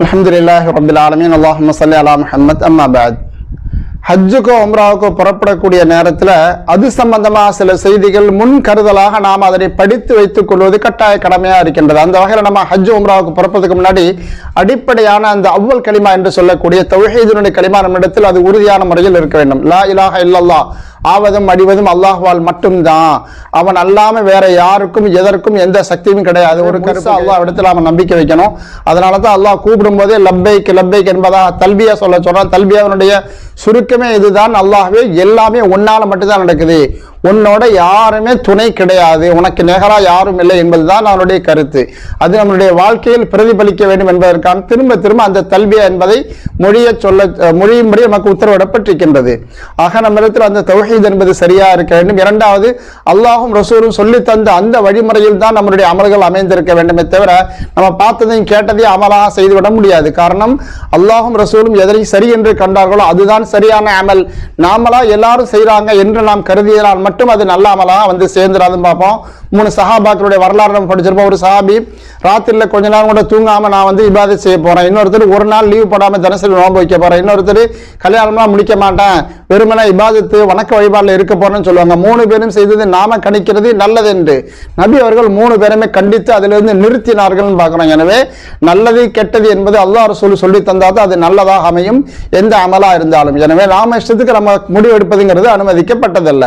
الحمد لله رب العالمين. اللهم صل على محمد. أما بعد. ஹஜ்ஜுக்கோ உம்ராவுக்கோ புறப்படக்கூடிய நேரத்தில் அது சம்பந்தமா சில செய்திகள் முன் கருதலாக நாம் அதனை படித்து வைத்துக் கொள்வது கட்டாய கடமையா இருக்கின்றது. அந்த வகையில் நம்ம ஹஜ் உம்ராவுக்கு புறப்பதுக்கு முன்னாடி அடிப்படையான அந்த அவ்வல் களிமா என்று சொல்லக்கூடிய தௌஹீதினுடைய களிமா நம்மிடத்தில் அது உறுதியான முறையில் இருக்க வேண்டும். லா இலாஹ இல்லல்லா ஆவதும் அடிவதும் அல்லாஹ்வால் மட்டும்தான். அவன் அல்லாம வேற யாருக்கும் எதற்கும் எந்த சக்தியும் கிடையாது. ஒரு கருத்து அல்லாஹ் இடத்துல அவன் நம்பிக்கை வைக்கணும். அதனால தான் அல்லாஹ் கூப்பிடும் போதே லப்பைக் லப்பைக் என்பதாக தல்பியா சொல்ல சொல்றான் தல்பியாவினுடைய சுருக்கமே இதுதான் அல்லாஹ்வே எல்லாமே உன்னால மட்டும்தான் நடக்குது. உன்னோட யாருமே துணை கிடையாது. உனக்கு நிகராக யாரும் இல்லை என்பதுதான் அவனுடைய கருத்து. அது நம்மளுடைய வாழ்க்கையில் பிரதிபலிக்க வேண்டும் என்பதற்கான திரும்ப திரும்ப அந்த தல்பியா என்பதை மொழிய சொல்ல மொழியும்படி நமக்கு உத்தரவிடப்பட்டிருக்கின்றது. ஆக நம்மிடத்தில் அந்த தௌஹீத் என்பது சரியா இருக்க வேண்டும். இரண்டாவது அல்லாஹும் ரசூலும் சொல்லி தந்த அந்த வழிமுறையில் தான் நம்மளுடைய அமல்கள் அமைந்திருக்க வேண்டுமே தவிர நம்ம பார்த்ததையும் கேட்டதையும் அமலாக செய்துவிட முடியாது. காரணம் அல்லாஹும் ரசூலும் எதனை சரி என்று கண்டார்களோ அதுதான் சரியான அமல். நாமளா எல்லாரும் செய்கிறாங்க என்று நாம் கருதியதால் மட்டும் அது நல்ல அமலாக வந்து சேர்ந்துடாதுன்னு பார்ப்போம். மூணு சஹாபாக்களுடைய வரலாறு நம்ம படிச்சிருப்போம். ஒரு சஹாபி ராத்திரியில் கொஞ்ச நேரம் கூட தூங்காமல் நான் வந்து இபாதை செய்ய போகிறேன் இன்னொருத்தர் ஒரு நாள் லீவ் போடாமல் தினசரி நோன்பு வைக்க போகிறேன் இன்னொருத்தர் கல்யாணம்லாம் முடிக்க மாட்டேன். வெறுமனை இபாதத்து வணக்க வழிபாடில் இருக்க போறேன்னு சொல்லுவாங்க. மூணு பேரும் செய்தது நாம கணிக்கிறது நல்லது என்று நபி அவர்கள் மூணு பேருமே கண்டித்து அதிலிருந்து நிறுத்தினார்கள்னு பார்க்குறோம் எனவே நல்லது கெட்டது என்பது அல்லா ரசூல் சொல்லி தந்தால் அது நல்லதாக அமையும். எந்த அமலாக இருந்தாலும். எனவே நாம இஷ்டத்துக்கு நம்ம முடிவு எடுப்பதுங்கிறது அனுமதிக்கப்பட்டதல்ல.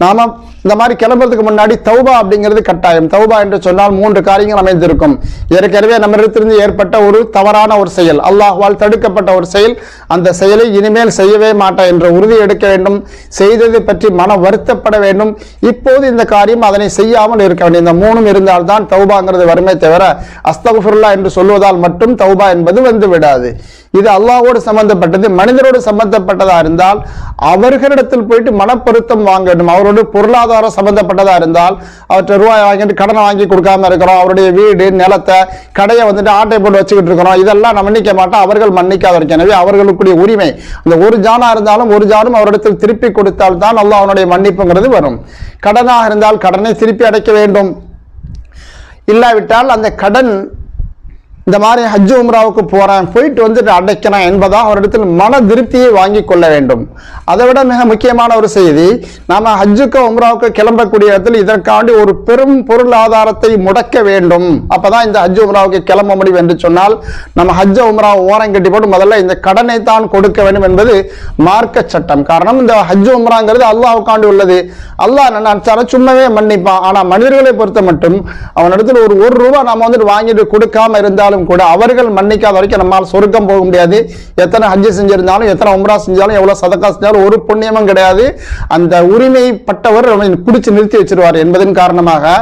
நாம இந்த மாதிரி கிளம்புறதுக்கு முன்னாடி தௌபா அப்படிங்கிறது கட்டாயம். தௌபா என்று சொன்னால் மூன்று காரியங்கள் அமைந்திருக்கும். ஏற்கனவே நம்மிடத்திலிருந்து ஏற்பட்ட ஒரு தவறான ஒரு செயல் அல்லாஹ்வால் தடுக்கப்பட்ட ஒரு செயல் அந்த செயலை இனிமேல் செய்யவே மாட்டேன் என்ற உறுதி எடுக்க வேண்டும். செய்தது பற்றி மன வருத்தப்பட வேண்டும். இப்போது இந்த காரியம் அதனை செய்யாமல் இருக்க வேண்டும். இந்த மூணும் இருந்தால்தான் தௌபாங்கிறது வருமே தவிர அஸ்தகுஃபுல்லா என்று சொல்வதால் மட்டும் தௌபா என்பது வந்து விடாது. இது அல்லாஹோடு சம்பந்தப்பட்டது மனிதரோடு சம்பந்தப்பட்டதா இருந்தால் அவர்களிடத்தில் போயிட்டு மனப்பொருத்தம் வாங்க வேண்டும். அவரோட பொருளாதாரம் சம்பந்தப்பட்டதா இருந்தால் அவற்றை ரூபாய் வாங்கிட்டு கடனை வாங்கி கொடுக்காம இருக்கிறோம். அவருடைய வீடு நிலத்தை கடையை வந்துட்டு ஆட்டை போட்டு வச்சுக்கிட்டு இருக்கிறோம். இதெல்லாம் நம்ம மன்னிக்க மாட்டோம் அவர்கள் மன்னிக்காத எனவே அவர்களுக்குரிய உரிமை. அந்த ஒரு ஜானா இருந்தாலும் ஒரு ஜானும் அவரிடத்தில் திருப்பி கொடுத்தால் தான் அல்லாஹ் அவனுடைய மன்னிப்புங்கிறது வரும். கடனாக இருந்தால் கடனை திருப்பி அடைக்க வேண்டும். இல்லாவிட்டால் அந்த கடன் இந்த மாதிரி ஹஜ் உம்ராவுக்கு போறேன் போயிட்டு வந்துட்டு அடைக்கிறேன் என்பதாக அவரிடத்தில் மன திருப்தியை வாங்கி கொள்ள வேண்டும். அதை விட மிக முக்கியமான ஒரு செய்தி நாம ஹஜ்ஜுக்கு உம்ராவுக்கு கிளம்பக்கூடிய இடத்தில் இதற்காண்டி ஒரு பெரும் பொருளாதாரத்தை முடக்க வேண்டும். அப்பதான் இந்த ஹஜ்ஜு உம்ராவுக்கு கிளம்ப முடியும் என்று சொன்னால் நம்ம ஹஜ்ஜ உம்ரா ஓரம் கட்டி போட்டு முதல்ல இந்த கடனை தான் கொடுக்க வேண்டும் என்பது மார்க்க சட்டம். காரணம் இந்த ஹஜ் உம்ராங்கிறது அல்லாஹ்வுக்காண்டி உள்ளது. அல்லாஹ் நினைச்சாலும் சும்மாவே மன்னிப்பான். ஆனா மனிதர்களை பொறுத்த மட்டும் அவனிடத்தில் ஒரு ஒரு ரூபா நாம வந்துட்டு வாங்கிட்டு கொடுக்காம இருந்தால் இருந்தாலும் கூட அவர்கள் மன்னிக்காத வரைக்கும் நம்மால் சொர்க்கம் போக முடியாது. எத்தனை ஹஜ்ஜு செஞ்சிருந்தாலும் எத்தனை உம்ரா செஞ்சாலும் எவ்வளவு சதக்கா செஞ்சாலும் ஒரு புண்ணியமும் கிடையாது. அந்த உரிமைப்பட்டவர் அவனை பிடிச்சு நிறுத்தி வச்சிருவார் என்பதன் காரணமாக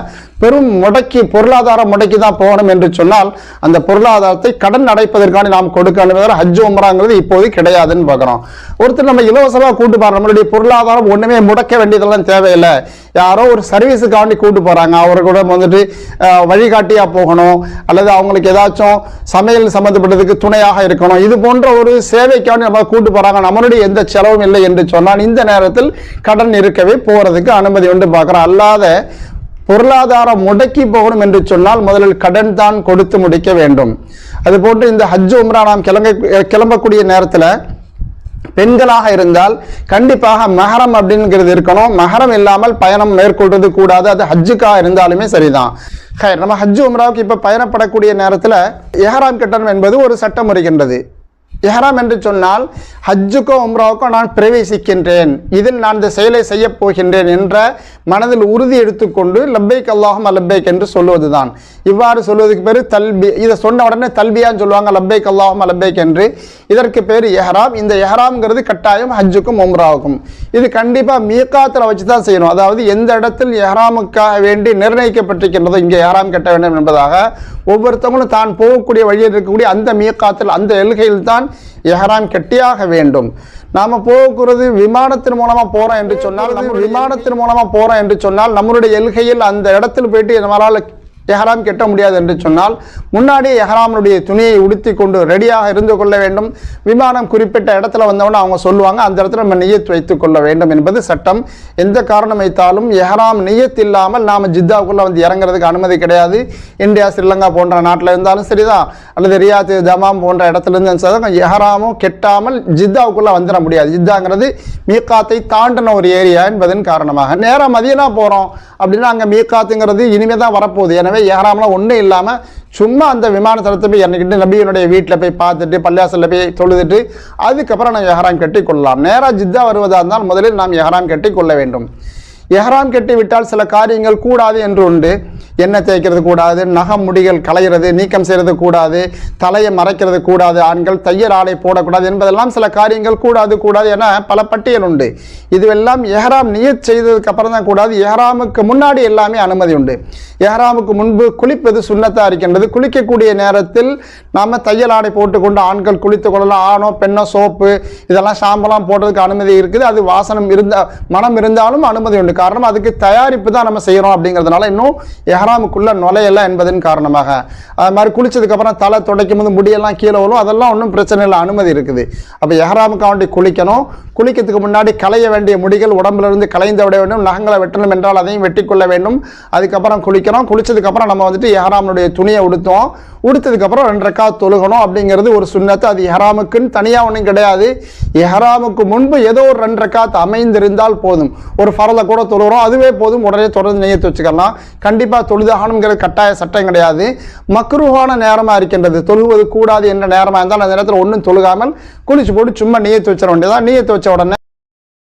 பெரும் முடக்கி பொருளாதார முடக்கி தான் போகணும் என்று சொன்னால் அந்த பொருளாதாரத்தை கடன் அடைப்பதற்கான நாம் கொடுக்க வேண்டும் ஹஜ் உம்ராங்கிறது இப்போது கிடையாதுன்னு பார்க்குறோம். ஒருத்தர் நம்ம இலவசமாக கூட்டு போகிறோம் நம்மளுடைய பொருளாதாரம் ஒன்றுமே முடக்க வேண்டியதெல்லாம் தேவையில்லை. யாரோ ஒரு சர்வீஸுக்காண்டி கூட்டு போகிறாங்க அவரை கூட வந்துட்டு வழிகாட்டியாக போகணும். அல்லது அவங்களுக்கு ஏதாச்சும் சமையல் சம்மந்தப்பட்டதுக்கு துணையாக இருக்கணும். இது போன்ற ஒரு சேவைக்காண்டி நம்ம கூட்டு போகிறாங்க நம்மளுடைய எந்த செலவும் இல்லை என்று சொன்னால் இந்த நேரத்தில் கடன் இருக்கவே போகிறதுக்கு அனுமதி உண்டு பார்க்குறோம். அல்லாத பொருளாதாரம் முடக்கி போகணும் என்று சொன்னால் முதலில் கடன் தான் கொடுத்து முடிக்க வேண்டும். அதுபோன்று இந்த ஹஜ் உம்ரா நாம் கிளம்ப கிளம்பக்கூடிய நேரத்தில் பெண்களாக இருந்தால் கண்டிப்பாக மஹரம் அப்படிங்கிறது இருக்கணும். மகரம் இல்லாமல் பயணம் மேற்கொள்வது கூடாது. அது ஹஜ்ஜுக்காக இருந்தாலுமே சரிதான். நம்ம ஹஜ் உம்ராவுக்கு இப்போ பயணப்படக்கூடிய நேரத்தில் எஹராம் கட்டணம் என்பது ஒரு சட்டம் வருகின்றது. எஹராம் என்று சொன்னால் ஹஜ்ஜுக்கோ உம்ராவுக்கோ நான் பிரவேசிக்கின்றேன். இதில் நான் இந்த செயலை செய்யப் போகின்றேன் என்ற மனதில் உறுதி எடுத்துக்கொண்டு லப்பைக் அல்லாஹும் லப்பைக் என்று சொல்லுவதுதான். இவ்வாறு சொல்வதற்கு பேர் தல்பி இதை சொன்ன உடனே தல்பியான்னு சொல்லுவாங்க லப்பைக் அல்லாஹும் லப்பைக் என்று. இதற்கு பேர் எஹராம் இந்த எஹராம்ங்கிறது கட்டாயம் ஹஜ்ஜுக்கும் உம்ராவுக்கும். இது கண்டிப்பாக மீக்காத்தில் வச்சு தான் செய்யணும். அதாவது எந்த இடத்தில் எஹராமுக்காக வேண்டி நிர்ணயிக்கப்பட்டிருக்கின்றதோ இங்கே எஹராம் கட்ட வேண்டும் என்பதாக ஒவ்வொருத்தவங்களும் தான் போகக்கூடிய வழியில் இருக்கக்கூடிய அந்த மீக்காத்தில் அந்த எல்கையில் தான் எஹராம் கட்டியாக வேண்டும். நாம போகிறது விமானத்தின் மூலமா போறோம் என்று சொன்னால் நம்ம விமானத்தின் மூலமா போறோம் என்று சொன்னால் நம்மளுடைய எல்கையில் அந்த இடத்தில் போயிட்டு நம்மளால எஹராம் கெட்ட முடியாது என்று சொன்னால் முன்னாடி எஹராமனுடைய துணியை உடுத்தி கொண்டு ரெடியாக இருந்து கொள்ள வேண்டும். விமானம் குறிப்பிட்ட இடத்துல வந்தவொடனே அவங்க சொல்லுவாங்க அந்த இடத்துல நம்ம நியத் வைத்துக் கொள்ள வேண்டும் என்பது சட்டம். எந்த காரணம் வைத்தாலும் எஹராம் நியத் இல்லாமல் நாம் ஜித்தாவுக்குள்ளே வந்து இறங்குறதுக்கு அனுமதி கிடையாது. இந்தியா ஸ்ரீலங்கா போன்ற நாட்டில் இருந்தாலும் சரிதான் அல்லது ரியாத் ஜமாம் போன்ற இடத்துல இருந்தாலும் சரி எஹராமும் கெட்டாமல் ஜித்தாவுக்குள்ளே வந்துட முடியாது. ஜித்தாங்கிறது மீக்காத்தை தாண்டின ஒரு ஏரியா என்பதன் காரணமாக. நேராக மதியனா போகிறோம் அப்படின்னா அங்கே மீக்காத்துங்கிறது இனிமே தான் வரப்போகுது. எனவே ஏறாமலாம் ஒன்றும் இல்லாமல் சும்மா அந்த விமான தளத்தை போய் இறங்கிட்டு நபியனுடைய வீட்டில் போய் பார்த்துட்டு பள்ளியாசலில் போய் தொழுதுட்டு அதுக்கப்புறம் நாம் எஹராம் கட்டி கொள்ளலாம் நேராக ஜித்தா வருவதாக இருந்தால் முதலில் நாம் எஹராம் கட்டி கொள்ள வேண்டும். எஹராம் கட்டி விட்டால் சில காரியங்கள் கூடாது என்று உண்டு. எண்ணெய் தேய்க்கிறது கூடாது நகம் முடிகள் களைகிறது நீக்கம் செய்கிறது கூடாது தலையை மறைக்கிறது கூடாது ஆண்கள் தையல் ஆடை போடக்கூடாது என்பதெல்லாம் சில காரியங்கள் கூடாது கூடாது என பல பட்டியல் உண்டு. இதுவெல்லாம் எஹராம் நியத் செய்ததுக்கு அப்புறம் தான் கூடாது. எஹராமுக்கு முன்னாடி எல்லாமே அனுமதி உண்டு. எஹராமுக்கு முன்பு குளிப்பது சுண்ணத்தாக இருக்கின்றது. குளிக்கக்கூடிய நேரத்தில் நாம் தையல் ஆடை போட்டுக்கொண்டு ஆண்கள் குளித்து கொள்ளலாம். ஆணோ பெண்ணோ சோப்பு இதெல்லாம் ஷாம்பெல்லாம் போடுறதுக்கு அனுமதி இருக்குது. அது வாசனம் இருந்த மனம் இருந்தாலும் அனுமதி உண்டு. காரணம் அதுக்கு தயாரிப்பு தான் நம்ம செய்கிறோம் அப்படிங்கிறதுனால இன்னும் எஹராமுக்குள்ளே நுழையலை என்பதன் காரணமாக. அது மாதிரி குளித்ததுக்கப்புறம் தலை துடைக்கும் போது முடியெல்லாம் கீழே வரும் அதெல்லாம் ஒன்றும் பிரச்சனை இல்லை அனுமதி இருக்குது. அப்போ எஹராமுக்கு வேண்டி குளிக்கணும். குளிக்கிறதுக்கு முன்னாடி களைய வேண்டிய முடிகள் உடம்புலேருந்து களைந்து விட வேண்டும் நகங்களை வெட்டணும் என்றால் அதையும் வெட்டி கொள்ள வேண்டும். அதுக்கப்புறம் குளிக்கிறோம் குளிச்சதுக்கப்புறம் நம்ம வந்துட்டு எஹராமனுடைய துணியை உடுத்தோம். உடுத்ததுக்கப்புறம் ரெண்டரைக்கா தொழுகணும் அப்படிங்கிறது ஒரு சுண்ணத்து. அது எஹராமுக்குன்னு தனியாக ஒன்றும் கிடையாது. எஹராமுக்கு முன்பு ஏதோ ஒரு ரெண்டு அமைந்திருந்தால் போதும். ஒரு ஃபரலை கூட தொழுகிறோம் அதுவே போதும். உடனே தொடர்ந்து நெய்யத்து வச்சுக்கலாம். கண்டிப்பாக தொழுதாகணுங்கிற கட்டாய சட்டம் கிடையாது. மக்ருவான நேரமாக இருக்கின்றது. தொழுவது கூடாது என்ற நேரமாக இருந்தால் அந்த நேரத்தில் ஒன்றும் தொழுகாமல் குளிச்சு போட்டு சும்மா நீயத்து வச்சிட வேண்டியதான் நீயத்து வச்ச உடனே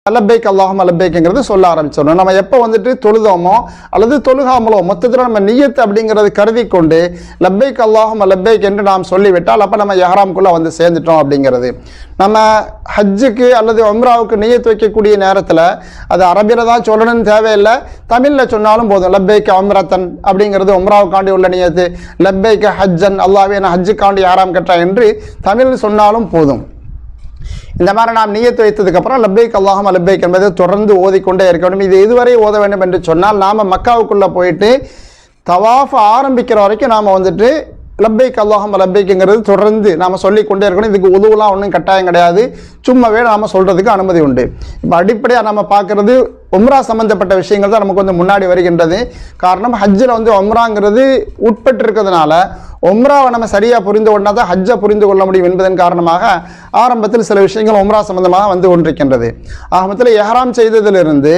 லப்பைக் அல்லாஹும் லப்பைக்குங்கிறது சொல்ல ஆரம்பிச்சிடணும். நம்ம எப்போ வந்துட்டு தொழுதோமோ அல்லது தொழுகாமலோ மொத்தத்தில் நம்ம நியத்து அப்படிங்கிறது கருதி கொண்டு லப்பேக் அல்லாஹும் லப்பைக் என்று நாம் சொல்லிவிட்டால் அப்போ நம்ம எஹராம்குள்ளே வந்து சேர்ந்துட்டோம் அப்படிங்கிறது. நம்ம ஹஜ்ஜுக்கு அல்லது உம்ராவுக்கு நியத்து வைக்கக்கூடிய நேரத்தில் அது அரபியில் தான் சொல்லணும்னு தேவையில்லை. தமிழில் சொன்னாலும் போதும் லப்பேக் அம்ரத்தன் அப்படிங்கிறது உம்ராவுக்காண்டி உள்ள நியத்து. லப்பேக் ஹஜ்ஜன் அல்லாவே நான் ஹஜ்ஜுக்காண்டி யாராம் கட்டா என்று தமிழ் சொன்னாலும் போதும். இந்த மாதிரி நாம் நீயத்து வைத்ததுக்கப்புறம் லப்பைக் அல்லாஹம் லப்பைக் என்பதை தொடர்ந்து ஓதிக்கொண்டே இருக்க வேண்டும். இது இதுவரை ஓத வேண்டும் என்று சொன்னால் நாம் மக்காவுக்குள்ளே போயிட்டு தவாஃப் ஆரம்பிக்கிற வரைக்கும் நாம் வந்துட்டு லப்பைக் அல்லாஹம் லப்பைக்குங்கிறது தொடர்ந்து நாம் சொல்லி கொண்டே இருக்கணும். இதுக்கு உதவுலாம் ஒன்றும் கட்டாயம் கிடையாது. சும்மாவே நாம் சொல்கிறதுக்கு அனுமதி உண்டு. இப்போ அடிப்படையாக நம்ம பார்க்குறது உம்ரா சம்மந்தப்பட்ட விஷயங்கள் தான் நமக்கு வந்து முன்னாடி வருகின்றது. காரணம் ஹஜ்ஜில் வந்து உம்ராங்கிறது உட்பட்டு இருக்கிறதுனால உம்ராவை நம்ம சரியாக புரிந்து கொண்டா தான் ஹஜ்ஜை புரிந்து கொள்ள முடியும் என்பதன் காரணமாக ஆரம்பத்தில் சில விஷயங்கள் உம்ரா சம்பந்தமாக வந்து கொண்டிருக்கின்றது. ஆரம்பத்தில் எஹராம் செய்ததிலிருந்து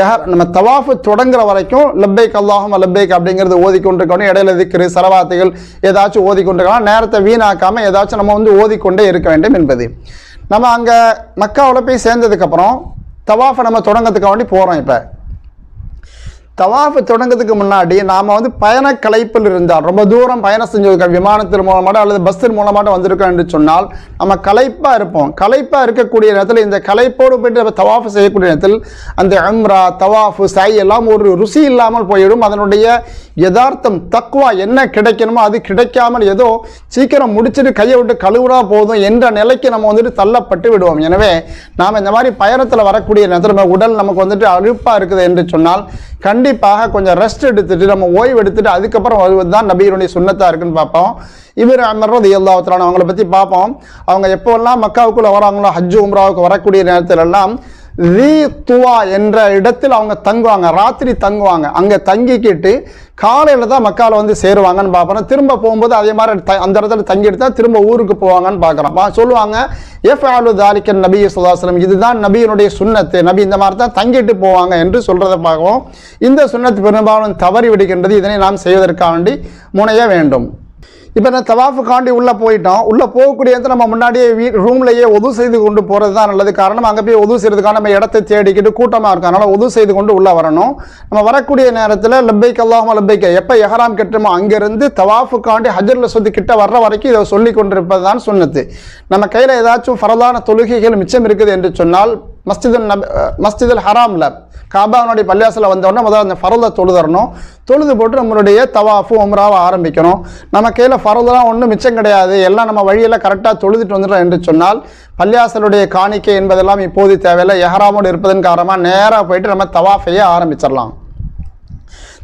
எஹர் நம்ம தவாஃபு தொடங்குற வரைக்கும் லப்பேக் அல்லாஹும் லப்பைக் அப்படிங்கிறது ஓதிக்கொண்டிருக்கணும். இடையில திக்கிற சரவாத்துகள் ஏதாச்சும் ஓதிக்கொண்டிருக்கலாம். நேரத்தை வீணாக்காமல் ஏதாச்சும் நம்ம வந்து ஓதிக்கொண்டே இருக்க வேண்டும் என்பது. நம்ம அங்கே மக்காவில் போய் சேர்ந்ததுக்கப்புறம் தவாஃபை நம்ம தொடங்கிறதுக்காக வேண்டி போகிறோம் இப்போ. தவாஃபு தொடங்கிறதுக்கு முன்னாடி நாம் வந்து பயண கலைப்பில் இருந்தால் ரொம்ப தூரம் பயணம் செஞ்சிருக்கோம் விமானத்தின் மூலமாக அல்லது பஸ்ஸின் மூலமாக வந்திருக்கோம் என்று சொன்னால் நம்ம களைப்பாக இருப்போம். களைப்பாக இருக்கக்கூடிய நேரத்தில் இந்த களைப்போடு போயிட்டு நம்ம தவாஃபு செய்யக்கூடிய நேரத்தில் அந்த அம்ரா தவாஃபு சை எல்லாம் ஒரு ருசி இல்லாமல் போயிடும். அதனுடைய யதார்த்தம் தக்குவா என்ன கிடைக்கணுமோ அது கிடைக்காமல் ஏதோ சீக்கிரம் முடிச்சுட்டு கையை விட்டு கழுவுனா போதும் என்ற நிலைக்கு நம்ம வந்துட்டு தள்ளப்பட்டு விடுவோம். எனவே நாம் இந்த மாதிரி பயணத்தில் வரக்கூடிய நேரத்தில் நம்ம உடல் நமக்கு வந்துட்டு அழுப்பாக இருக்குது என்று சொன்னால் கண்டிப்பாக கொஞ்சம் ரெஸ்ட் எடுத்துட்டு நம்ம ஓய்வு எடுத்துட்டு அதுக்கப்புறம் வருவது தான் நபியினுடைய சுண்ணத்தாக இருக்குன்னு பார்ப்போம். இவர் அமர்றது எல்லாத்திலான அவங்கள பற்றி பார்ப்போம். அவங்க எப்போல்லாம் மக்காவுக்குள்ளே வராங்களோ ஹஜ்ஜு உம்ராவுக்கு வரக்கூடிய நேரத்திலெல்லாம் தி துவா என்ற இடத்தில் அவங்க தங்குவாங்க. ராத்திரி தங்குவாங்க. அங்கே தங்கிக்கிட்டு காலையில் தான் மக்களை வந்து சேருவாங்கன்னு பார்க்குறோம் திரும்ப போகும்போது அதே மாதிரி த- அந்த இடத்துல தங்கிட்டு தான் திரும்ப ஊருக்கு போவாங்கன்னு பார்க்குறோம். பா- சொல்லுவாங்க எஃப் ஆலு தாலிக்கன் நபி சுதாசனம் இதுதான் நபியினுடைய சுண்ணத்து நபி இந்த மாதிரி தான் தங்கிட்டு போவாங்க என்று சொல்கிறத பார்க்கவும் இந்த சுன்னத்து பெரும்பாலும் தவறி விடுகின்றது இதனை நாம் செய்வதற்காக வேண்டி முனைய வேண்டும். இப்போ நான் தவாஃபு காண்டி உள்ளே போயிட்டோம். உள்ளே போகக்கூடிய நம்ம முன்னாடியே வீ ரூம்லேயே ஒது செய்து கொண்டு போகிறது தான் நல்லது. காரணம் அங்கே போய் ஒது செய்கிறதுக்கான நம்ம இடத்தை தேடிக்கிட்டு கூட்டமாக இருக்கும். அதனால் ஒது செய்து கொண்டு உள்ளே வரணும். நம்ம வரக்கூடிய நேரத்தில் லப்பைக் அல்லாஹும் லப்பைக்க எப்போ எஹராம் கட்டுமோ அங்கேருந்து தவாஃபு காண்டி ஹஜரில் சொத்து கிட்ட வர்ற வரைக்கும் இதை சொல்லி கொண்டிருப்பது தான் சொன்னது நம்ம கையில் ஏதாச்சும் ஃபரதான தொழுகைகள் மிச்சம் இருக்குது என்று சொன்னால் மஸ்ஜிதுல் நப மஸ்ஜிதுல் ஹராமில் காபாவினுடைய பள்ளியாசில் வந்தோடனே முதல்ல அந்த ஃபரலை தொழுதரணும் தொழுது போட்டு நம்மளுடைய தவாஃபு உம்ராவை ஆரம்பிக்கணும். நம்ம கையில் ஃபரதெல்லாம் ஒன்றும் மிச்சம் கிடையாது. எல்லாம் நம்ம வழியெல்லாம் கரெக்டாக தொழுதுட்டு வந்துட்டோம் என்று சொன்னால் பள்ளியாசலுடைய காணிக்கை என்பதெல்லாம் இப்போது தேவையில்லை. எஹராமோடு இருப்பதன் காரணமாக நேராக போயிட்டு நம்ம தவாஃபையே ஆரம்பிச்சிடலாம்.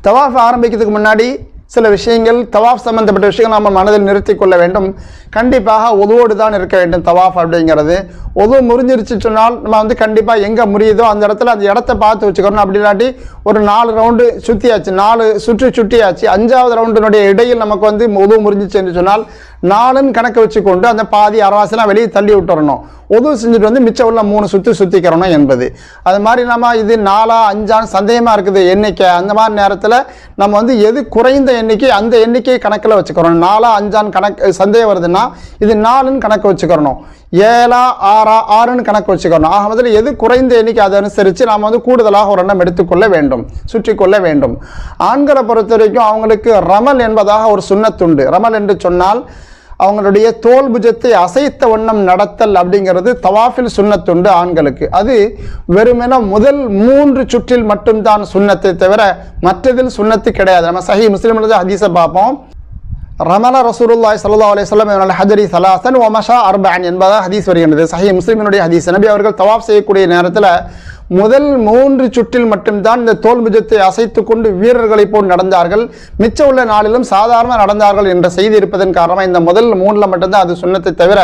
தவாஃப் ஆரம்பிக்கிறதுக்கு முன்னாடி சில விஷயங்கள் தவாஃப் சம்பந்தப்பட்ட விஷயங்கள் நம்ம மனதில் நிறுத்தி கொள்ள வேண்டும். கண்டிப்பாக ஒதுவோடு தான் இருக்க வேண்டும் தவாஃப் அப்படிங்கிறது. ஒது முறிஞ்சிருச்சு சொன்னால் நம்ம வந்து கண்டிப்பாக எங்கே முறியுதோ அந்த இடத்துல அந்த இடத்த பார்த்து வச்சுக்கணும். அப்படி இல்லாட்டி ஒரு நாலு ரவுண்டு சுற்றியாச்சு நாலு சுற்றி சுற்றியாச்சு அஞ்சாவது ரவுண்டினுடைய இடையில் நமக்கு வந்து ஒது முறிஞ்சிச்சு என்று சொன்னால் நாலுன்னு கணக்கு வச்சுக்கொண்டு அந்த பாதி அரவாசெல்லாம் வெளியே தள்ளி விட்டுறணும். உதவு செஞ்சுட்டு வந்து மிச்சம் உள்ள மூணு சுற்றி சுற்றிக்கிறணும் என்பது அது மாதிரி நம்ம இது நாலா அஞ்சான்னு சந்தேகமாக இருக்குது எண்ணிக்கை. அந்த மாதிரி நேரத்தில் நம்ம வந்து எது குறைந்த எண்ணிக்கை அந்த எண்ணிக்கையை கணக்கில் வச்சுக்கிறோம். நாலா அஞ்சான்னு கணக்கு சந்தேகம் வருதுன்னா இது நாலுன்னு கணக்கு வச்சுக்கிறணும். ஏழா ஆறா ஆறுன்னு கணக்கு வச்சுக்கணும் ஆக முதல்ல எது குறைந்த எண்ணிக்கை அதை அனுசரித்து நாம் வந்து கூடுதலாக ஒரு எண்ணம் எடுத்துக்கொள்ள வேண்டும் சுற்றி கொள்ள வேண்டும். ஆண்களை பொறுத்த வரைக்கும் அவங்களுக்கு ரமல் என்பதாக ஒரு சுண்ணத்துண்டு. ரமல் என்று சொன்னால் அவங்களுடைய தோல் புஜத்தை அசைத்த வண்ணம் நடத்தல் அப்படிங்கிறது தவாஃபில் சுண்ணத்துண்டு ஆண்களுக்கு. அது வெறுமென முதல் மூன்று சுற்றில் மட்டும்தான் சுண்ணத்தை தவிர மற்றதில் சுண்ணத்து கிடையாது. நம்ம சஹி முஸ்லீம் ஹதீஸை பார்ப்போம். ரமண ரசூலுல்லாய் சல்லா அலிஸ்லாம் இவனால் ஹஜரி சலாசன் ஒமஷா அர்பான் என்பதாக ஹதீஸ் வருகின்றது. சஹி முஸ்லீமினுடைய ஹதீஸ். நபி அவர்கள் தவாஃப் செய்யக்கூடிய நேரத்தில் முதல் மூன்று சுற்றில் மட்டும்தான் இந்த தோல் புஜத்தை அசைத்து கொண்டு வீரர்களை போல் நடந்தார்கள். மிச்ச உள்ள நாளிலும் சாதாரண நடந்தார்கள் என்ற செய்தி இருப்பதன் காரணமாக இந்த முதல் மூணில் மட்டும்தான் அது சுண்ணத்தை தவிர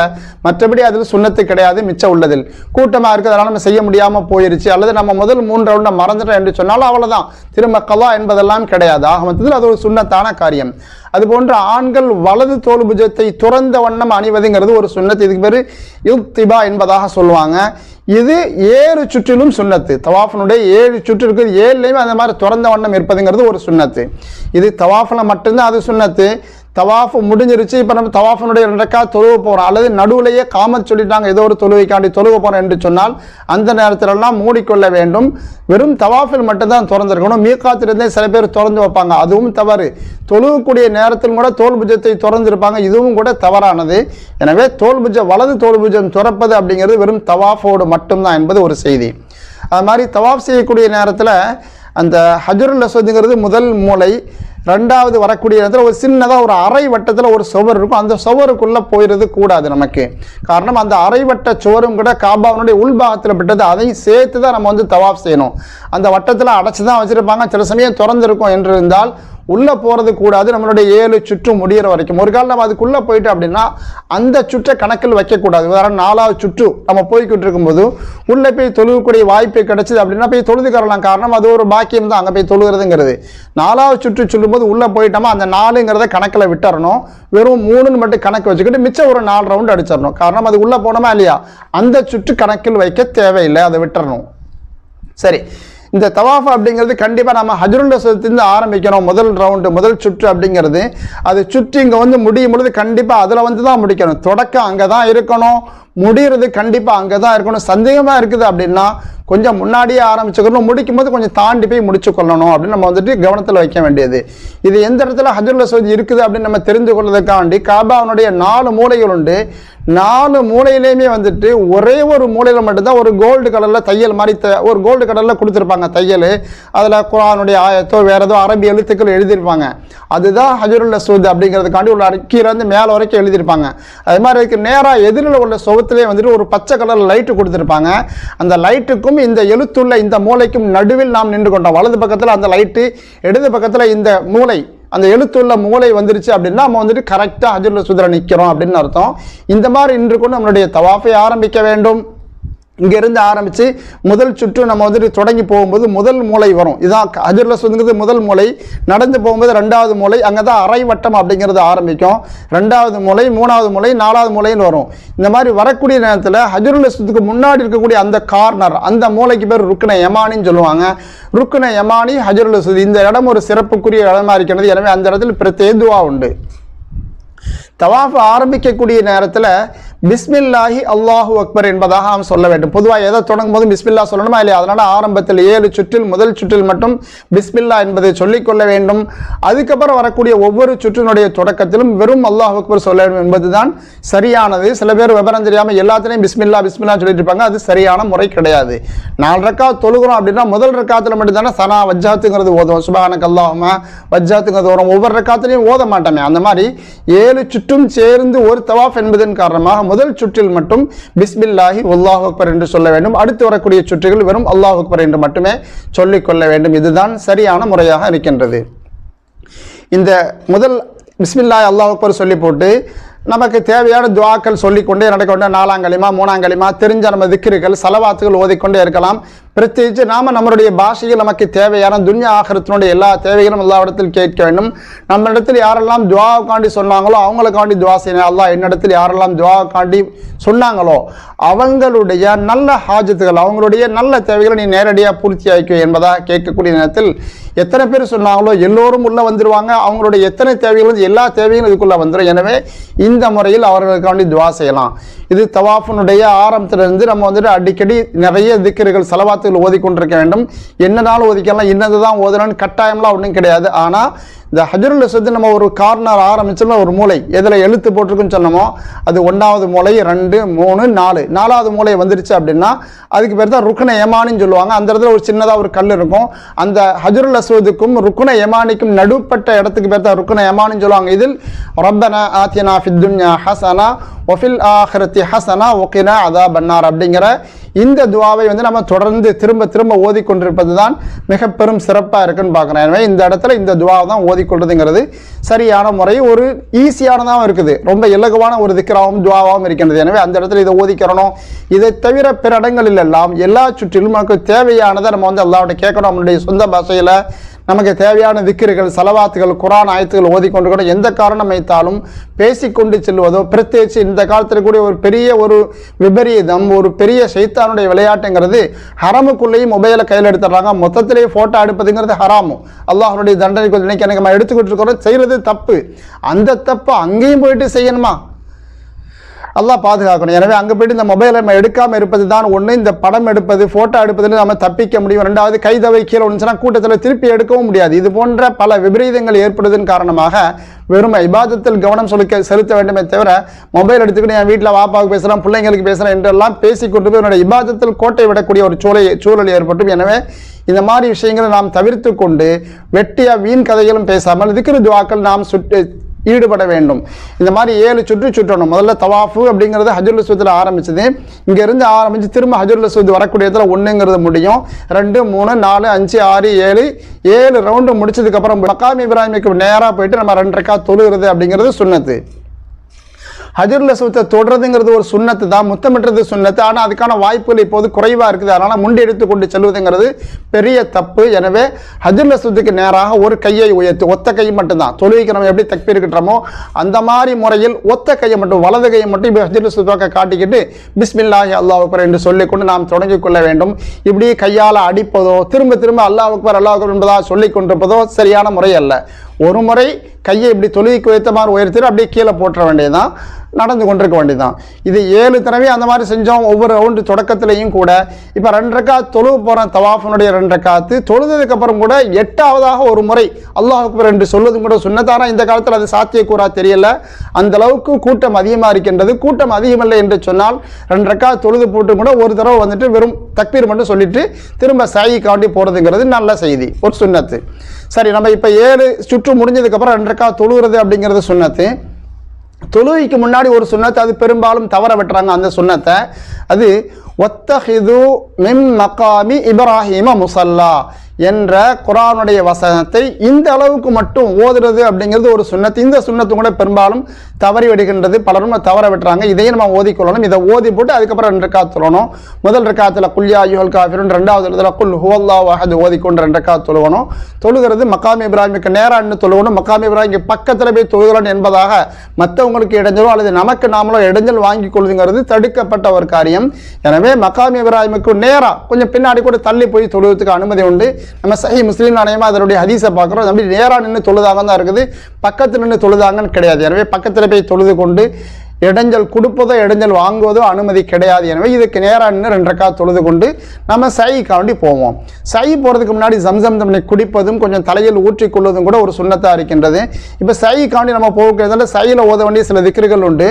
மற்றபடி அதில் சுண்ணத்து கிடையாது மிச்சம் உள்ளதில். கூட்டமாக இருக்குது அதனால் நம்ம செய்ய முடியாமல் போயிருச்சு. அல்லது நம்ம முதல் மூன்று ரவுண்டை மறந்துட்டோம் என்று சொன்னாலும் அவ்வளோதான் திரும்ப கலா என்பதெல்லாம் கிடையாது. ஆக மொத்தத்தில் அது ஒரு சுண்ணத்தான காரியம். அதுபோன்று ஆண்கள் வலது தோல் புஜத்தை துறந்த வண்ணம் அணிவதுங்கிறது ஒரு சுண்ணத்து. இதுக்கு பேர் யுக்திபா என்பதாக சொல்லுவாங்க. இது ஏழு சுற்றிலும் சுண்ணத்து. தவாஃபனுடைய ஏழு சுற்று இருக்குது. ஏழுலையும் அந்த மாதிரி திறந்த வண்ணம் இருப்பதுங்கிறது ஒரு சுண்ணத்து. இது தவாஃபில் மட்டும்தான் அது சுண்ணத்து. தவாஃப் முடிஞ்சிருச்சு. இப்போ நம்ம தவாஃபனுடைய ரெண்டக்கா தொழுவ போகிறோம் அல்லது நடுவுலையே காமத் சொல்லிட்டாங்க ஏதோ ஒரு தொழுவைக்காண்டி தொழுவ போகிறோம் என்று சொன்னால் அந்த நேரத்திலெல்லாம் மூடிக்கொள்ள வேண்டும். வெறும் தவாஃபில் மட்டும்தான் திறந்திருக்கணும். மீக்காத்திலிருந்தே சில பேர் திறந்து வைப்பாங்க. அதுவும் தவறு. தொழுவக்கூடிய நேரத்தில் கூட தோல் புஜத்தை திறந்திருப்பாங்க. இதுவும் கூட தவறானது. எனவே தோல் வலது தோல் புஜம் துறப்பது அப்படிங்கிறது வெறும் தவாஃபோடு மட்டும்தான் என்பது ஒரு செய்தி. அது மாதிரி தவாஃப் செய்யக்கூடிய நேரத்தில் அந்த ஹஜருல் அஸ்வதுங்கிறது முதல் மூளை ரெண்டாவது வரக்கூடிய இடத்துல ஒரு சின்னதாக ஒரு அரை வட்டத்தில் ஒரு சுவர் இருக்கும். அந்த சுவருக்குள்ளே போயிடுறது கூடாது நமக்கு. காரணம் அந்த அரை வட்ட சுவரும் கூட காபாவினுடைய உள்பாகத்தில் விட்டது அதையும் சேர்த்து தான் நம்ம வந்து தவாப் செய்யணும். அந்த வட்டத்தில் அடைச்சி தான் வச்சுருப்பாங்க. சில சமயம் திறந்திருக்கும் என்று இருந்தால் உள்ளே போகிறது கூடாது. நம்மளுடைய ஏழு சுற்று முடியிற வரைக்கும். ஒரு காலம் நம்ம அதுக்குள்ளே போயிட்டு அப்படின்னா அந்த சுற்றை கணக்கில் வைக்கக்கூடாது. உதாரணம் நாலாவது சுற்று நம்ம போய்கிட்டு இருக்கும்போது உள்ளே போய் தொழுகக்கூடிய வாய்ப்பு கிடைச்சிது அப்படின்னா போய் தொழுதுக்கரலாம் காரணம் அது ஒரு பாக்கியம் தான். அங்கே போய் தொழுகிறதுங்கிறது. நாலாவது சுற்று சொல்லும்போது உள்ளே போயிட்டோமா அந்த நாலுங்கிறத கணக்கில் விட்டுறணும். வெறும் மூணுன்னு மட்டும் கணக்கு வச்சுக்கிட்டு மிச்சம் ஒரு நாலு ரவுண்டு அடிச்சிடணும். காரணம் அது உள்ளே போனோமா இல்லையா? அந்த சுற்று கணக்கில் வைக்க தேவையில்லை. அதை விட்டுறணும். சரி. இந்த தவாஃப் அப்படிங்கிறது கண்டிப்பாக நம்ம ஹஜருண்ட அஸ்வத்திலிருந்து ஆரம்பிக்கணும். முதல் ரவுண்டு முதல் சுற்று அப்படிங்கிறது. அது சுற்றி இங்கே வந்து முடியும் பொழுது கண்டிப்பாக அதில் வந்து தான் முடிக்கணும். தொடக்கம் அங்கே தான் இருக்கணும். முடிகிறது கண்டிப்பாக அங்கே தான் இருக்கணும். சந்தேகமாக இருக்குது அப்படின்னா கொஞ்சம் முன்னாடியே ஆரம்பிச்சுக்கணும். முடிக்கும் போது கொஞ்சம் தாண்டி போய் முடிச்சு கொள்ளணும் அப்படின்னு நம்ம வந்துட்டு கவனத்தில் வைக்க வேண்டியது. இது எந்த இடத்துல ஹஜருல் சோதி இருக்குது அப்படின்னு நம்ம தெரிந்து கொள்வதற்காண்டி காபாவனுடைய நாலு மூலைகள் உண்டு. நாலு மூலையிலையுமே வந்துட்டு ஒரே ஒரு மூலையில் மட்டும்தான் ஒரு கோல்டு கலரில் தையல் மாதிரி த ஒரு கோல்டு கலரில் கொடுத்துருப்பாங்க தையல். அதில் குரானுடைய ஆயத்தோ வேற ஏதோ அரபி எழுத்துக்கள் எழுதியிருப்பாங்க. அதுதான் ஹஜருல் சோது அப்படிங்கிறதுக்காண்டி உள்ள கீழேருந்து மேலே வரைக்கும் எழுதியிருப்பாங்க. அது மாதிரி இருக்குது நேராக எதிரில் உள்ள முகத்திலே வந்துட்டு ஒரு பச்சை கலர் லைட்டு கொடுத்துருப்பாங்க. அந்த லைட்டுக்கும் இந்த எழுத்துள்ள இந்த மூளைக்கும் நடுவில் நாம் நின்று கொண்டோம். வலது பக்கத்தில் அந்த லைட்டு இடது பக்கத்தில் இந்த மூளை அந்த எழுத்துள்ள மூளை வந்துருச்சு அப்படின்னா நம்ம வந்துட்டு கரெக்டாக ஹஜருல் சுதர நிற்கிறோம் அப்படின்னு அர்த்தம். இந்த மாதிரி நின்று கொண்டு நம்மளுடைய தவாஃபை ஆரம்பிக்க வேண்டும். இங்கேருந்து ஆரம்பித்து முதல் சுற்று நம்ம வந்துட்டு தொடங்கி போகும்போது முதல் மூளை வரும். இதான் ஹஜருல் சுதுங்கிறது முதல் மூளை நடந்து போகும்போது ரெண்டாவது மூளை அங்கே தான் அரை வட்டம் அப்படிங்கிறது ஆரம்பிக்கும். ரெண்டாவது மூளை மூணாவது மூளை நாலாவது மூளைன்னு வரும். இந்த மாதிரி வரக்கூடிய நேரத்தில் ஹஜருல் சுத்துக்கு முன்னாடி இருக்கக்கூடிய அந்த கார்னர் அந்த மூளைக்கு பேர் ருக்குன யமானின்னு சொல்லுவாங்க. ருக்குன யமானி ஹஜருல் இந்த இடம் ஒரு சிறப்புக்குரிய இடமா இருக்கிறது. எனவே அந்த இடத்துல பிரத்யேதுவா உண்டு. தவாஃப் ஆரம்பிக்கக்கூடிய நேரத்தில் பிஸ்மில்லாஹி அல்லாஹு அக்பர் என்பதாக நாம் சொல்ல வேண்டும். பொதுவாக எதை தொடங்கும் போது பிஸ்மில்லா சொல்லணுமா இல்லையா? அதனால் ஆரம்பத்தில் ஏழு சுற்றில் முதல் சுற்றில் மட்டும் பிஸ்மில்லா என்பதை சொல்லிக்கொள்ள வேண்டும். அதுக்கப்புறம் வரக்கூடிய ஒவ்வொரு சுற்றினுடைய தொடக்கத்திலும் வெறும் அல்லாஹ் அக்பர் சொல்ல வேண்டும் என்பதுதான் சரியானது. சில பேர் விவரம் தெரியாமல் எல்லாத்திலையும் பிஸ்மில்லா பிஸ்மில்லா சொல்லிட்டு இருப்பாங்க. அது சரியான முறை கிடையாது. நாலு ரக்கா தொழுகிறோம் அப்படின்னா முதல் ரக்காத்தில் மட்டும்தானே சனா வஜ்ஜாத்துங்கிறது ஓதுவோம். சுபானக் அல்லாஹுமா வஜ்ஜாத்துங்கிறது வரும் ஒவ்வொரு ரக்காத்துலையும் ஓத மாட்டோமே. அந்த மாதிரி ஏழு சுற்று சுற்றும் சேர்ந்து ஒரு தவாஃப் என்பதன் காரணமாக முதல் சுற்றில் மட்டும் பிஸ்மில்லாஹி அல்லாஹ் அக்பர் என்று சொல்ல வேண்டும். அடுத்து வரக்கூடிய சுற்றுகள் வெறும் அல்லாஹ் அக்பர் என்று மட்டுமே சொல்லிக்கொள்ள வேண்டும். இதுதான் சரியான முறையாக இருக்கின்றது. இந்த முதல் பிஸ்மில்லாஹ் அல்லாஹ் அக்பர் சொல்லி போட்டு நமக்கு தேவையான துவாக்கள் சொல்லிக்கொண்டே நடக்கொண்டே நாலாங்கலிமா மூணாங்கலிமா தெரிஞ்ச நம்ம திக்கிர்கள் செலவாத்துகள் ஓதிக்கொண்டே இருக்கலாம். பிரத்யேகிச்சு நாம நம்மளுடைய பாஷையில் நமக்கு தேவையான துன்யா ஆகரத்தினுடைய எல்லா தேவைகளும் எல்லா இடத்தில் கேட்க வேண்டும். நம்ம இடத்துல யாரெல்லாம் துவாவுக்காண்டி சொன்னாங்களோ அவங்களுக்காண்டி துவா செய்யணும் அல்லா என்னிடத்தில் யாரெல்லாம் துவாவுக்காண்டி சொன்னாங்களோ அவங்களுடைய நல்ல ஹாஜத்துகள் அவங்களுடைய நல்ல தேவைகளை நீ நேரடியாக பூர்த்தி ஆக்கிக்க என்பதாக கேட்கக்கூடிய நேரத்தில் எத்தனை பேர் சொன்னாங்களோ எல்லோரும் உள்ளே வந்துருவாங்க. அவங்களுடைய எத்தனை தேவைகளும் எல்லா தேவைகளும் இதுக்குள்ளே வந்துடும் எனவே இந்த முறையில் அவர்களுக்காண்டி துவா செய்யலாம். இது தவாஃபனுடைய ஆரம்பத்திலிருந்து நம்ம வந்துட்டு அடிக்கடி நிறைய திக்கர்கள் வாரத்தில் ஓதிக்கொண்டிருக்க வேண்டும். என்னதான் ஓதிக்கலாம் இன்னது தான் ஓதணும்னு கட்டாயம்லாம் ஒன்றும் கிடையாது. ஆனால் இந்த ஹஜருல் அசத்து நம்ம ஒரு கார்னர் ஆரம்பிச்சோம்னா ஒரு மூளை எதில் எழுத்து போட்டிருக்குன்னு சொன்னோமோ அது ஒன்றாவது மூளை ரெண்டு மூணு நாலு. நாலாவது மூளை வந்துருச்சு அப்படின்னா அதுக்கு பேர் தான் ருக்குன எமானின்னு சொல்லுவாங்க. அந்த இடத்துல ஒரு சின்னதாக ஒரு கல் இருக்கும். அந்த ஹஜருல் அஸ்வதுக்கும் ருக்குன எமானிக்கும் நடுப்பட்ட இடத்துக்கு பேர் தான் ருக்குன எமானின்னு சொல்லுவாங்க. இதில் ரப்பனா ஆத்தியனா ஃபித்துன்யா ஹசனா ஒஃபில் ஆஹரத்தி ஹசனா ஒகினா அதா பன்னார் அப்படிங்கிற இந்த துவாவை வந்து நம்ம தொடர்ந்து திரும்ப திரும்ப ஓதிக்கொண்டிருப்பது தான் மிக பெரும் சிறப்பாக இருக்குன்னு பார்க்குறேன். எனவே இந்த இடத்துல இந்த துவாவை தான் ஓதி ஓதிக்கொள்றதுங்கிறது சரியான முறை. ஒரு ஈஸியானதாகவும் இருக்குது. ரொம்ப இலகுவான ஒரு திக்கராகவும் துவாவாகவும் இருக்கின்றது எனவே அந்த இடத்துல இதை ஓதிக்கிறணும். இதை தவிர பிற இடங்களில் எல்லாம் எல்லா சுற்றிலும் நமக்கு தேவையானதை நம்ம வந்து அல்லாவிட்ட கேட்கணும். நம்மளுடைய சொந்த பாஷையில் நமக்கு தேவையான திக்கிர்கள் செலவாத்துகள் குரான் ஆயத்துகள் ஓதிக்கொண்டு கூட எந்த காரணம் வைத்தாலும் பேசிக்கொண்டு செல்வதோ பிரத்யேகிச்சு இந்த காலத்தில் கூட ஒரு பெரிய ஒரு விபரீதம் ஒரு பெரிய சைத்தானுடைய விளையாட்டுங்கிறது ஹரமுக்குள்ளேயும் மொபைலை கையில் எடுத்துடுறாங்க. மொத்தத்திலேயே ஃபோட்டோ எடுப்பதுங்கிறது ஹராமும் அல்லாஹனுடைய தண்டனை கொஞ்சம் இன்னைக்கு எனக்கு நம்ம எடுத்துக்கிட்டு இருக்கிறோம் செய்கிறது தப்பு. அந்த தப்பு அங்கேயும் போயிட்டு செய்யணுமா? எல்லாம் பாதுகாக்கணும். எனவே அங்கே போயிட்டு இந்த மொபைலை நம்ம எடுக்காமல் இருப்பது தான் ஒன்று இந்த படம் எடுப்பது ஃபோட்டோ எடுப்பதில் நம்ம தப்பிக்க முடியும். ரெண்டாவது கைதவை கீழே ஒன்றுச்சுன்னா கூட்டத்தில் திருப்பி எடுக்கவும் முடியாது. இது போன்ற பல விபரீதங்கள் ஏற்படுவதன் காரணமாக வெறும் இபாதத்தில் கவனம் செலுத்த செலுத்த வேண்டுமே தவிர மொபைல் எடுத்துக்கிட்டு என் வீட்டில் வாப்பாவுக்கு பேசுகிறேன் பிள்ளைங்களுக்கு பேசுகிறேன் என்றெல்லாம் பேசிக்கொண்டு போய் என்னோட இபாதத்தில் கோட்டை விடக்கூடிய ஒரு சூழலை சூழல் ஏற்பட்டும். எனவே இந்த மாதிரி விஷயங்களை நாம் தவிர்த்து கொண்டு வெட்டியாக வீண் கதைகளும் பேசாமல் இருக்கிற துவாக்கள் நாம் சுட்டு ஈடுபட வேண்டும். இந்த மாதிரி ஏழு சுற்று சுற்றணும். முதல்ல தவாஃபு அப்படிங்கிறது ஹஜுல் அஸ்வத்தில் ஆரம்பிச்சது. இங்கேருந்து ஆரம்பித்து திரும்ப ஹஜுல் அஸ்வத் வரக்கூடிய இடத்துல ஒன்றுங்கிறது முடியும். ரெண்டு மூணு நாலு அஞ்சு ஆறு ஏழு ஏழு ரவுண்டு முடிச்சதுக்கப்புறம் மக்காம் இப்ராஹிமுக்கு நேராக போயிட்டு நம்ம ரெண்டு ரெக்கா தொழுகிறது அப்படிங்கிறது சொன்னது ஹஜருல் அஸ்வத்தை தொடுறதுங்கிறது ஒரு சுண்ணத்து தான் முத்தமிடுறது சுண்ணத்து. ஆனால் அதுக்கான வாய்ப்புகள் இப்போது குறைவாக இருக்குது. அதனால் முண்டெடுத்து கொண்டு செல்வதுங்கிறது பெரிய தப்பு. எனவே ஹஜருல் அஸ்வத்துக்கு நேராக ஒரு கையை உயர்த்து ஒத்த கை மட்டும்தான். தொழுகைக்கு நம்ம எப்படி தக்பீர் கட்டுறோமோ அந்த மாதிரி முறையில் ஒத்த கையை மட்டும் வலது கையை மட்டும் இப்போ ஹஜருல் அஸ்வத்தாக காட்டிக்கிட்டு பிஸ்மில்லாஹி அல்லாஹ் அக்பர் என்று சொல்லிக்கொண்டு நாம் தொடங்கிக் கொள்ள வேண்டும். இப்படி கையால் அடிப்பதோ திரும்ப திரும்ப அல்லாஹ் அக்பர் அல்லாஹ் அக்பர் என்பதாக சொல்லிக் கொண்டிருப்பதோ சரியான முறை அல்ல. ஒரு முறை கையை இப்படி தொழுகைக்கு வைத்த மாதிரி உயர்த்திட்டு அப்படியே கீழே போட்டுற வேண்டியதுதான். நடந்து கொண்டிருக்க வேண்டியதுதான். இது ஏழு தடவை அந்த மாதிரி செஞ்சோம். ஒவ்வொரு ரவுண்டு தொடக்கத்திலையும் கூட. இப்போ ரெண்டு ரக்காத் தொழுவு போகிற தவாஃபனுடைய ரெண்டு ரக்காத்து தொழுதுக்கப்புறம் கூட எட்டாவதாக ஒரு முறை அல்லாஹ் ரெண்டு என்று சொல்வதும் கூட சுன்னத்தான இந்த காலத்தில் அது சாத்தியக்கூறா தெரியல. அந்த அளவுக்கு கூட்டம் அதிகமாக இருக்கின்றது. கூட்டம் அதிகமில்லை என்று சொன்னால் ரெண்டு ரக்காத் தொழுது போட்டு கூட ஒரு தடவை வந்துட்டு வெறும் தக்பீர் மட்டும் சொல்லிட்டு திரும்ப சாயி காட்டி போகிறதுங்கிறது நல்ல செய்தி. ஒரு சுன்னத்து சரி நம்ம இப்போ ஏழு சுற்று முடிஞ்சதுக்கப்புறம் ரெண்டரைக்கா தொழுகிறது அப்படிங்கிறது சொன்னது தொழுகைக்கு முன்னாடி ஒரு சுண்ணத்தை அது பெரும்பாலும் தவற விட்டுறாங்க அந்த சுண்ணத்தை. அது ஒத்தஹிது மிம் மகாமி இப்ராஹிம முசல்லா என்ற குரானுடைய வசனத்தை இந்த அளவுக்கு மட்டும் ஓதுறது அப்படிங்கிறது ஒரு சுண்ணத்து. இந்த சுண்ணத்து கூட பெரும்பாலும் தவறி விடுகின்றது. பலரும் தவற விட்டுறாங்க. இதையும் நம்ம ஓதிக்கொள்ளணும். இதை ஓதி போட்டு அதுக்கப்புறம் ரெண்டு ரக்காத் தொழணும். முதல் ரக்காத்தில் குல்யா யுஹல் காஃபிரும் ரெண்டாவது இடத்துல குல் ஹுவல்லா வஹது ஓதிக்கொண்டு ரெண்டு ரக்காத் தொழுவணும். தொழுகிறது மக்காம் இப்ராஹிமுக்கு நேரான்னு தொழுவணும் மக்காம் இப்ராஹிம் பக்கத்தில் போய் தொழுகிறோம் என்பதாக மற்றவங்களுக்கு இடைஞ்சலோ அல்லது நமக்கு நாமளோ இடைஞ்சல் வாங்கி கொள்ளுங்கிறது தடுக்கப்பட்ட ஒரு காரியம். எனவே மக்காம் இப்ராஹிமுக்கு நேராக கொஞ்சம் பின்னாடி கூட தள்ளி போய் தொழுவதுக்கு அனுமதி உண்டு. நம்ம சஹி முஸ்லீம் நாணயமாக அதனுடைய ஹதீஸை பார்க்குறோம். அப்படி நேராக நின்று தொழுதாக தான் இருக்குது. பக்கத்தில் நின்று தொழுதாங்கன்னு கிடையாது. எனவே பக்கத்தில் போய் தொழுது கொண்டு இடைஞ்சல் கொடுப்பதோ இடைஞ்சல் வாங்குவதோ அனுமதி கிடையாது. எனவே இதுக்கு நேராக நின்று ரெண்டக்கா தொழுது கொண்டு நம்ம சைக்காண்டி போவோம். சை போகிறதுக்கு முன்னாடி ஜம்சம் தண்ணி குடிப்பதும் கொஞ்சம் தலையில் ஊற்றிக்கொள்வதும் கூட ஒரு சுண்ணத்தாக இருக்கின்றது. இப்போ சைக்காண்டி நம்ம போகிறதுல சையில் ஓத வேண்டிய சில திக்கர்கள் உண்டு.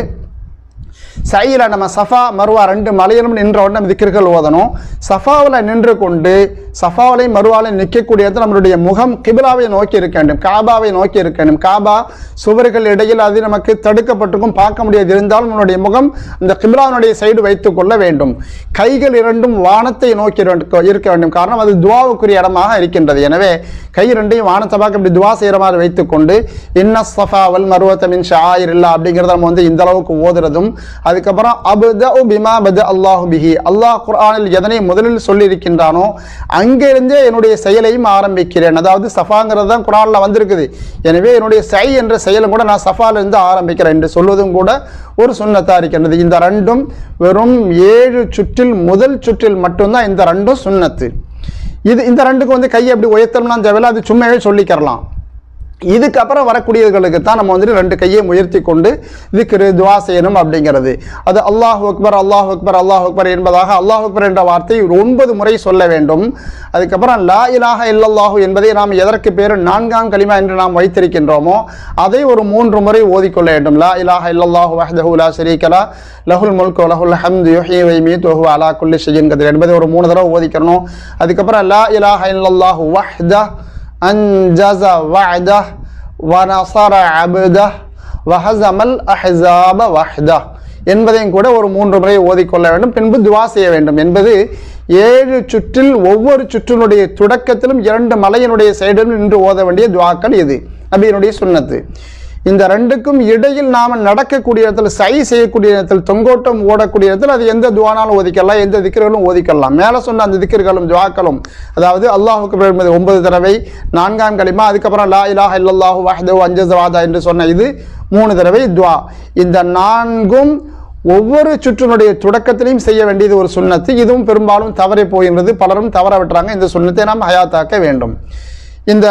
சையில் நம்ம சஃபா மருவா ரெண்டு மலையிலும் நின்ற உடனே திக்கிர்கள் ஓதணும். சஃபாவில் நின்று கொண்டு சஃபாவிலையும் மருவாலையும் நிற்கக்கூடிய நம்மளுடைய முகம் கிபிலாவை நோக்கி இருக்க வேண்டும் காபாவை நோக்கி இருக்க வேண்டும். காபா சுவர்கள் இடையில் அது நமக்கு தடுக்கப்பட்டிருக்கும் பார்க்க முடியாது. இருந்தாலும் நம்மளுடைய முகம் அந்த கிபிலாவினுடைய சைடு வைத்துக் கொள்ள வேண்டும். கைகள் இரண்டும் வானத்தை நோக்கி இருக்க- வேண்டும் காரணம் அது துவாவுக்குரிய இடமாக இருக்கின்றது. எனவே கை ரெண்டையும் வானத்தை பார்க்க இப்படி துவா செய்கிற மாதிரி வைத்துக்கொண்டு இன்ன சஃபாவல் மருவத்தமின் ஷாயிர் இல்லா அப்படிங்கிறத நம்ம வந்து இந்த அளவுக்கு ஓதுறதும் அதுக்கப்புறம் அபுத பிமா பத அல்லாஹு பிஹி. அல்லாஹ் குர்ஆனில் எதனை முதலில் சொல்லியிருக்கின்றானோ அங்கிருந்தே என்னுடைய செயலையும் ஆரம்பிக்கிறேன். அதாவது சஃபாங்கிறது தான் குரானில் வந்திருக்குது. எனவே என்னுடைய சை என்ற செயலும் கூட நான் சஃபாலிருந்து ஆரம்பிக்கிறேன் என்று சொல்வதும் கூட ஒரு சுண்ணத்தாக இருக்கின்றது. இந்த ரெண்டும் வெறும் ஏழு சுற்றில் முதல் சுற்றில் மட்டும்தான் இந்த ரெண்டும் சுண்ணத்து. இது இந்த ரெண்டுக்கும் வந்து கையை எப்படி உயர்த்தணும்னா தேவையில்லை அது சும்மாவே சொல்லிக்கிறலாம் இதுக்கப்புறம் வரக்கூடியவர்களுக்கு தான் நம்ம வந்துட்டு ரெண்டு கையை உயர்த்தி கொண்டு திக்ரு துவா செய்யணும் அப்படிங்கிறது. அது அல்லாஹ் அக்பர் அல்லாஹ் அக்பர் அல்லாஹ் அக்பர் என்பதாக அல்லாஹ் அக்பர் என்ற வார்த்தை ஒன்பது முறை சொல்ல வேண்டும். அதுக்கப்புறம் லா இலாக இல்லல்லாஹு என்பதை நாம் எதற்கு பேர் நான்காம் கலிமா என்று நாம் வைத்திருக்கின்றோமோ அதை ஒரு மூன்று முறை ஓதிக்கொள்ள வேண்டும். லா இலாக இல்லல்லாஹு வஹ்தஹு லா ஷரீகலா லஹுல் முல்கு லஹுல் ஹம்து யுஹி வ யுமீத் அலா குல்லி ஷையின் கதிர் என்பதை ஒரு மூணு தடவை ஓதிக்கணும் அதுக்கப்புறம் லா இலாக இல்லல்லாஹு வஹ்தஹு أنجز وعده ونصر عبده وهزم الأحزاب وحده என்பதையும் கூட ஒரு மூன்று முறை ஓதிக்கொள்ள வேண்டும் பின்பு துவா செய்ய வேண்டும் என்பது ஏழு சுற்றில் ஒவ்வொரு சுற்றினுடைய தொடக்கத்திலும் இரண்டு மலையினுடைய சைடிலும் நின்று ஓத வேண்டிய துவாக்கள் இது நபியினுடைய சுன்னத்து இந்த ரெண்டுக்கும் இடையில் நாம் நடக்கக்கூடிய இடத்துல சை செய்யக்கூடிய இடத்தில் தொங்கோட்டம் ஓடக்கூடிய இடத்துல அது எந்த துவானாலும் ஒதுக்கலாம் எந்த திக்கர்களும் ஒதுக்கலாம். மேலே சொன்ன அந்த திக்கர்களும் துவாக்களும் அதாவது அல்லாஹுக்கு என்பது ஒன்பது தடவை நான்காம் களிமா அதுக்கப்புறம் லா இலாஹ இல்லல்லாஹு வஹ்தஹு அஞ்சசவாதா என்று சொன்ன இது மூணு தடவை துவா. இந்த நான்கும் ஒவ்வொரு சுற்றினுடைய தொடக்கத்திலையும் செய்ய வேண்டியது ஒரு சுண்ணத்து. இதுவும் பெரும்பாலும் தவறி போகின்றது பலரும் தவற விட்டுறாங்க. இந்த சுண்ணத்தை நாம் ஹயாத்தாக்க வேண்டும். இந்த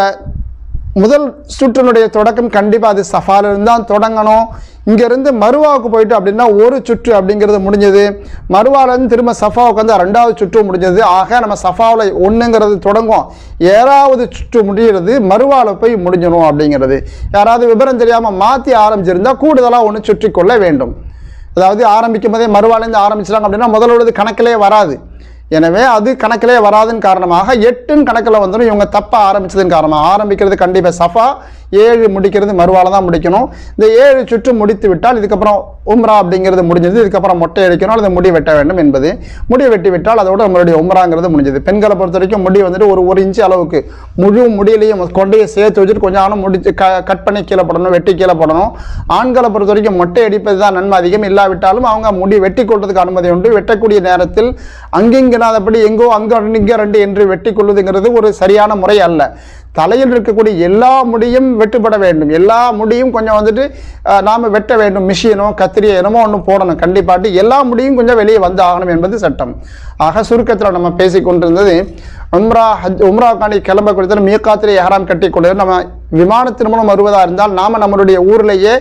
முதல் சுற்றினுடைய தொடக்கம் கண்டிப்பாக அது சஃபாலிருந்து தான் தொடங்கணும். இங்கேருந்து மருவாவுக்கு போயிட்டு அப்படின்னா ஒரு சுற்று அப்படிங்கிறது முடிஞ்சது. மருவாலேருந்து திரும்ப சஃபாவுக்கு வந்து ரெண்டாவது சுற்று முடிஞ்சது. ஆக நம்ம சஃபாவில் ஒன்றுங்கிறது தொடங்கும் ஏழாவது சுற்று முடிகிறது மருவாவில் போய் முடிஞ்சிடும் அப்படிங்கிறது. யாராவது விவரம் தெரியாமல் மாற்றி ஆரம்பிச்சிருந்தால் கூடுதலாக ஒன்று சுற்றி கொள்ள வேண்டும். அதாவது ஆரம்பிக்கும் போதே மறுவாலேருந்து ஆரம்பிச்சிட்டாங்க அப்படின்னா முதல்ல உள்ளது கணக்கிலே வராது. எனவே அது கணக்கிலே வராதன் காரணமாக எட்டுன்னு கணக்கில் வந்துடும் இவங்க தப்பாக ஆரம்பித்ததன் காரணமாக. ஆரம்பிக்கிறது கண்டிப்பாக சஃபா. ஏழு முடிக்கிறது மறுவால தான் முடிக்கணும். இந்த ஏழு சுற்று முடித்து விட்டால் இதுக்கப்புறம் உம்ரா அப்படிங்கிறது முடிஞ்சது இதுக்கப்புறம் மொட்டை அடிக்கணும் அல்லது முடி வெட்ட வேண்டும் என்பது. முடி வெட்டி விட்டால் அதோட நம்மளுடைய உம்ராங்கிறது முடிஞ்சது. பெண்களை பொறுத்த வரைக்கும் முடி வந்துட்டு ஒரு ஒரு இன்ச்சு அளவுக்கு. முழு முடியிலையும் கொண்டையை சேர்த்து வச்சுட்டு கொஞ்சம் ஆனால் முடிச்சு க கட் பண்ணி கீழே போடணும் வெட்டி கீழே போடணும். ஆண்களை பொறுத்த வரைக்கும் மொட்டை அடிப்பது தான் நன்மை அதிகம். இல்லாவிட்டாலும் அவங்க முடி வெட்டி கொள்வதற்கு அனுமதி உண்டு. வெட்டக்கூடிய நேரத்தில் அங்கிங்கனாதபடி எங்கோ அங்கே இங்கே ரெண்டு என்று வெட்டி கொள்வதுங்கிறது ஒரு சரியான முறை அல்ல. தலையில் இருக்கக்கூடிய எல்லா முடியும் வெட்டுப்பட வேண்டும். எல்லா முடியும் கொஞ்சம் வந்துட்டு நாம் வெட்ட வேண்டும். மிஷினோ கத்திரியோ என்னமோ ஒன்று போடணும். கண்டிப்பாட்டு எல்லா முடியும் கொஞ்சம் வெளியே வந்து ஆகணும் என்பது சட்டம். ஆக சுருக்கத்தில் நம்ம பேசிக்கொண்டிருந்தது உம்ரா ஹஜ் உம்ராவுக்காண்டி கிளம்ப கொடுத்தாலும் மீக்காத்திலே எஹராம் கட்டி கொண்டு நம்ம விமானத்தின் மூலம் வருவதாக இருந்தால் நாம் நம்மளுடைய ஊரிலேயே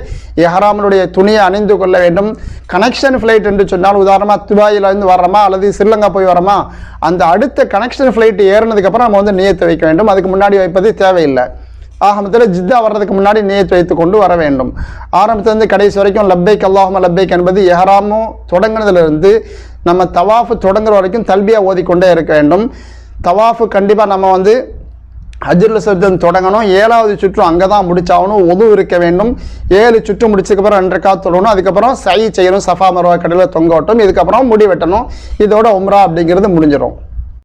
எஹராமனுடைய துணியை அணிந்து கொள்ள வேண்டும். கனெக்ஷன் ஃப்ளைட் என்று சொன்னால் உதாரணமாக துபாயிலிருந்து வர்றோமா அல்லது ஸ்ரீலங்கா போய் வரோமா அந்த அடுத்த கனெக்ஷன் ஃப்ளைட் ஏறினதுக்கப்புறம் நம்ம வந்து நியத்து வைக்க வேண்டும். அதுக்கு முன்னாடி வைப்பது தேவையில்லை. ஆரம்பத்தில் ஜித்தா வர்றதுக்கு முன்னாடி நியத்து வைத்து கொண்டு வர வேண்டும். ஆரம்பத்திலிருந்து கடைசி வரைக்கும் லப்பைக் அல்லாஹும லப்பைக் என்பது எஹராமும் தொடங்கினதுலேருந்து நம்ம தவாஃபு தொடங்குற வரைக்கும் தல்பியாக ஓதிக்கொண்டே இருக்க வேண்டும். தவாஃபு கண்டிப்பாக நம்ம வந்து ஹஜ்ருல் சப்தம் தொடங்கணும். ஏழாவது சுற்று அங்கே தான் முடிச்சாகணும். ஒது இருக்க வேண்டும். ஏழு சுற்று முடிச்சதுக்கப்புறம் ரெண்டு காத்து தொடங்கணும் அதுக்கப்புறம் சை செய்யணும். சஃபா மரவா கடையில் தொங்க விட்டணும் இதுக்கப்புறம் முடி வெட்டணும். இதோட உம்ரா அப்படிங்கிறது முடிஞ்சிடும்